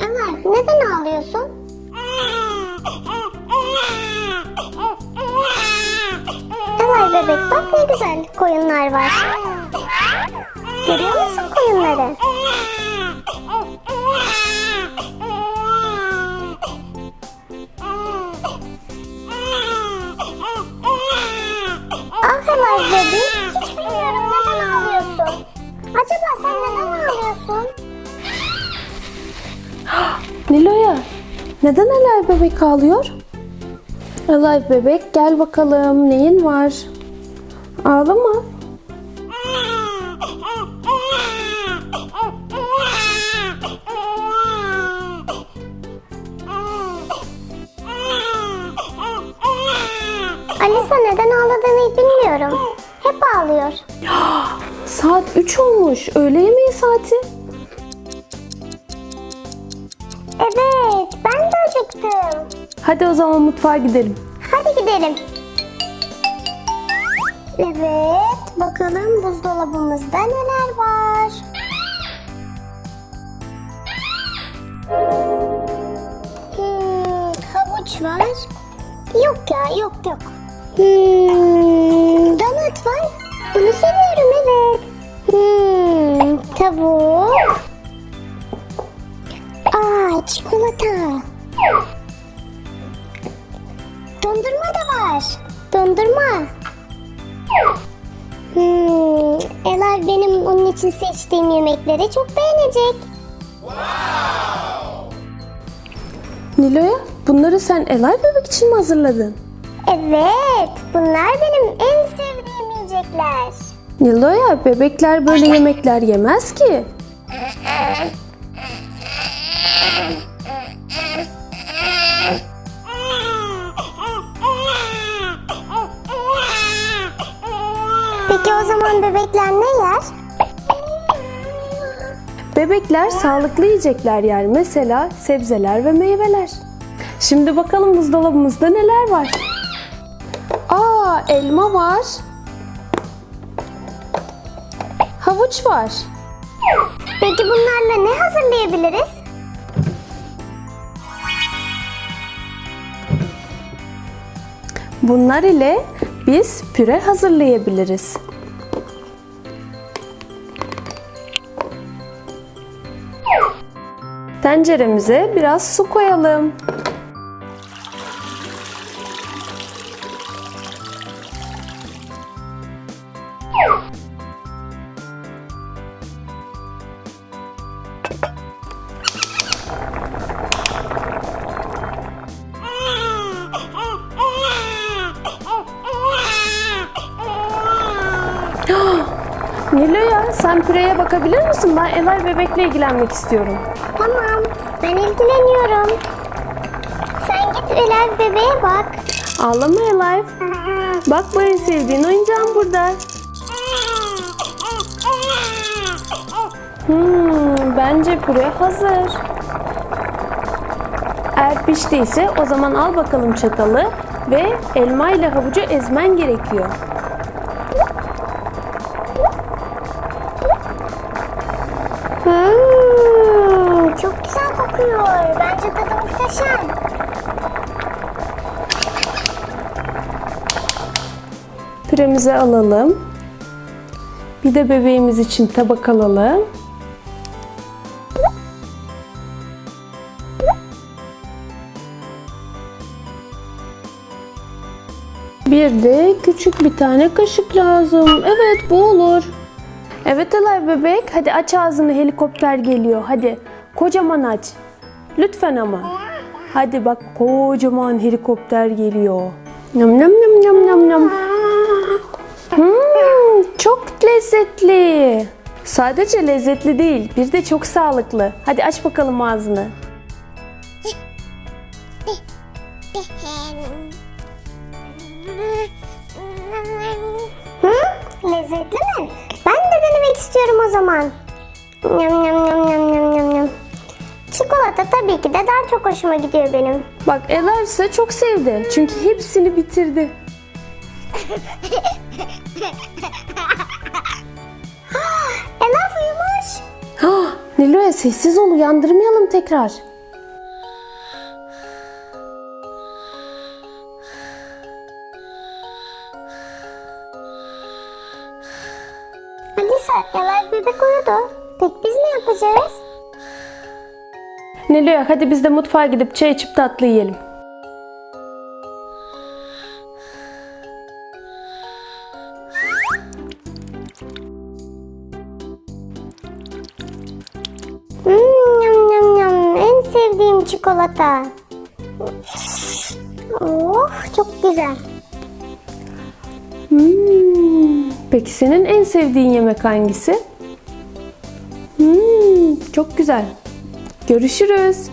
Ömer neden ağlıyorsun? Ömer bebek bak ne güzel koyunlar var. Görüyor musun koyunları? Sen neden ağlıyorsun? Nilo'ya neden Alive bebek ağlıyor? Alive bebek gel bakalım neyin var? Ağlama. Alisa neden ağladığını bilmiyorum. Hep ağlıyor. Saat 3 olmuş. Öğle yemeği saati. Evet ben de acıktım. Hadi o zaman mutfağa gidelim. Hadi gidelim. Evet, bakalım buzdolabımızda neler var. Hmm, havuç var. Yok ya, yok yok. Hmm, Dondurma. Hmm, Elay benim onun için seçtiğim yemekleri çok beğenecek. Nilo'ya bunları sen Alive bebek için mi hazırladın? Evet, bunlar benim en sevdiğim yiyecekler. Nilo'ya bebekler böyle yemekler yemez ki. Peki o zaman bebekler ne yer? Bebekler sağlıklı yiyecekler yer. Mesela sebzeler ve meyveler. Şimdi bakalım buzdolabımızda neler var. Aa elma var. Havuç var. Peki bunlarla ne hazırlayabiliriz? Bunlar ile biz püre hazırlayabiliriz. Tenceremize biraz su koyalım. Nilo'ya sen püreye bakabilir misin? Ben Elay bebekle ilgilenmek istiyorum. Tamam, ben ilgileniyorum. Sen git Elay bebeğe bak. Ağlama Elay. Bak bu en sevdiğin oyuncağın burada. Hmm, bence püre hazır. Eğer piştiyse o zaman al bakalım çatalı ve elma ile havucu ezmen gerekiyor. Kokuyor. Bence tadı muhteşem. Püremizi alalım. Bir de bebeğimiz için tabak alalım. Bir de küçük bir tane kaşık lazım. Evet bu olur. Evet Elay bebek hadi aç ağzını helikopter geliyor hadi. Kocaman aç. Lütfen ama. Hadi bak kocaman helikopter geliyor. Nam nam nam nam nam nam. Hmm, çok lezzetli. Sadece lezzetli değil, bir de çok sağlıklı. Hadi aç bakalım ağzını. Lezzetli mi? Ben de denemek istiyorum o zaman. Yam yam yam yam yam. Çikolata tabii ki de daha çok hoşuma gidiyor benim. Bak Ela ise çok sevdi. Çünkü hepsini bitirdi. Nilo'ya sessiz ol uyandırmayalım tekrar. Alisa, Yelay bebek uyudu. Peki biz ne yapacağız? Nilo'ya hadi biz de mutfağa gidip çay içip tatlı yiyelim. Hmm, yum, yum, yum. En sevdiğim çikolata. Oh, çok güzel. Hmm, Peki senin en sevdiğin yemek hangisi? Hmm, çok güzel. Görüşürüz.